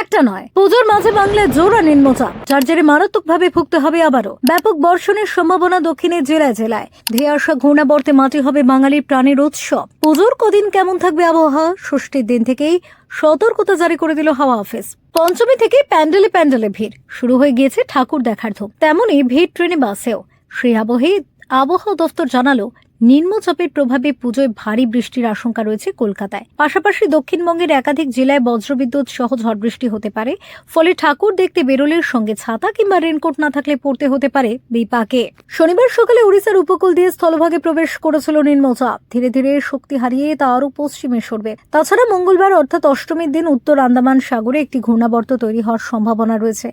একটা নয়। পুজোর মাঝে বাংলায় জোড়া নিম্নচাপ, যার জেরে মারাত্মকভাবে ভুগতে হবে আবারও। ব্যাপক বর্ষণের সম্ভাবনা দক্ষিণের জেলায় জেলায়। ধেয়ে আসা ঘূর্ণাবর্তে মাটি হবে বাঙালির প্রাণের উৎসব। পুজোর কদিন কেমন থাকবে আবহাওয়া? ষষ্ঠীর দিন থেকেই সতর্কতা জারি করে দিল হাওয়া অফিস। পঞ্চমী থেকে প্যান্ডেলে প্যান্ডেলে ভিড়। শুরু হয়ে গিয়েছে ঠাকুর দেখার ধূপ। তেমনই ভিড় ট্রেনে বাসেও। সেই আবহে আবহাওয়া দফতর জানালো নিম্নচাপের প্রভাবে পুজোয় ভারী বৃষ্টির আশঙ্কা রয়েছে কলকাতায়। পাশাপাশি দক্ষিণবঙ্গের একাধিক জেলায় বজ্রবিদ্যুৎ সহ ঝড় বৃষ্টি হতে পারে, ফলে ঠাকুর দেখতে বেরোলের সঙ্গে ছাতা কিংবা রেনকোট না থাকলে পড়তে হতে পারে বিপাকে। শনিবার সকালে উড়িষ্যার উপকূল দিয়ে স্থলভাগে প্রবেশ করেছিল নিম্নচাপ। ধীরে ধীরে শক্তি হারিয়ে তা আরও পশ্চিমে সরবে। তাছাড়া মঙ্গলবার অর্থাৎ অষ্টমীর দিন উত্তর আন্দামান সাগরে একটি ঘূর্ণাবর্ত তৈরি হওয়ার সম্ভাবনা রয়েছে।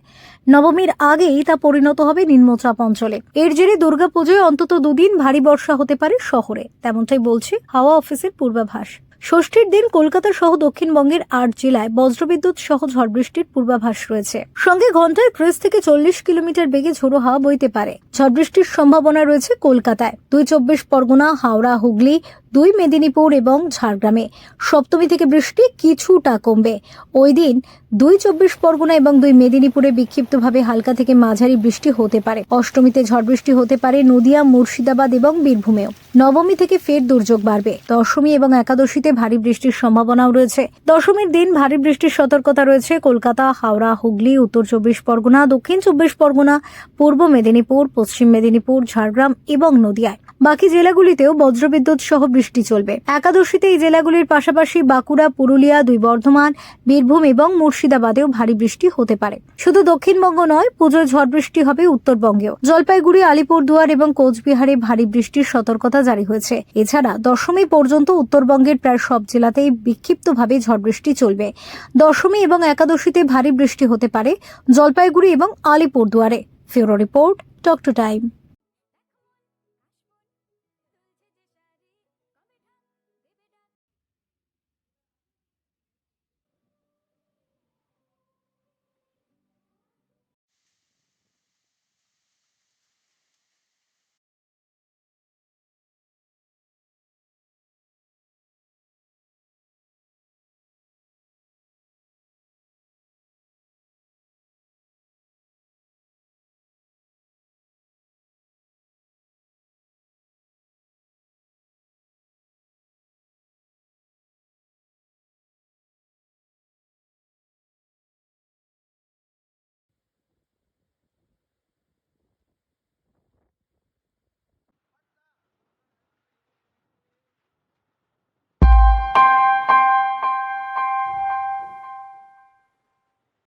নবমীর আগেই তা পরিণত হবে নিম্নচাপ অঞ্চলে। এর জেরে দুর্গাপুজোয় অন্তত দুদিন ভারী বর্ষা হতে পারে শহরে। তেমনটাই বলছে হাওয়া অফিসের পূর্বাভাস। ষষ্ঠীর দিন কলকাতা সহ দক্ষিণবঙ্গের আট জেলায় বজ্রবিদ্যুৎ সহ ঝড় বৃষ্টির পূর্বাভাস রয়েছে। সঙ্গে ঘন্টায় ত্রিশ থেকে চল্লিশ কিলোমিটার বেগে ঝোড়ো হাওয়া বইতে পারে। ঝড় বৃষ্টির সম্ভাবনা রয়েছে কলকাতায়। দুই চব্বিশ পরগনা, হাওড়া, হুগলি, দুই মেদিনীপুর এবং ঝাড়গ্রামে। সপ্তমী থেকে বৃষ্টি কিছুটা কমবে। ওই দিন দুই চব্বিশ পরগনা এবং দুই মেদিনীপুরে বিক্ষিপ্তভাবে হালকা থেকে মাঝারি বৃষ্টি হতে পারে। অষ্টমীতে ঝড় বৃষ্টি হতে পারে নদিয়া, মুর্শিদাবাদ এবং বীরভূমেও। নবমী থেকে ফের দুর্যোগ বাড়বে। দশমী এবং একাদশীতে ভারী বৃষ্টির সম্ভাবনাও রয়েছে। দশমীর দিন ভারী বৃষ্টির সতর্কতা রয়েছে কলকাতা, হাওড়া, হুগলি, উত্তর চব্বিশ পরগনা, দক্ষিণ চব্বিশ পরগনা, পূর্ব মেদিনীপুর, পশ্চিম মেদিনীপুর, ঝাড়গ্রাম এবং নদিয়ায়। বাকি জেলাগুলিতেও বজ্রবিদ্যুৎ সহ বৃষ্টি চলবে। একাদশীতে এই জেলাগুলির পাশাপাশি বাঁকুড়া, পুরুলিয়া দুই বর্ধমান বীরভূম এবং মুর্শিদাবাদেও ভারী বৃষ্টি হতে পারে। শুধু দক্ষিণবঙ্গ নয় পুজোর ঝড় বৃষ্টি হবে উত্তরবঙ্গেও। জলপাইগুড়ি, আলিপুরদুয়ার এবং কোচবিহারে ভারী বৃষ্টির সতর্কতা জারি হয়েছে। এছাড়া দশমী পর্যন্ত উত্তরবঙ্গের প্রায় সব জেলাতেই বিক্ষিপ্তভাবে ঝড় বৃষ্টি চলবে। দশমী এবং একাদশীতে ভারী বৃষ্টি হতে পারে জলপাইগুড়ি এবং আলিপুরদুয়ারে। ফিউরো রিপোর্ট টক টু টাইম।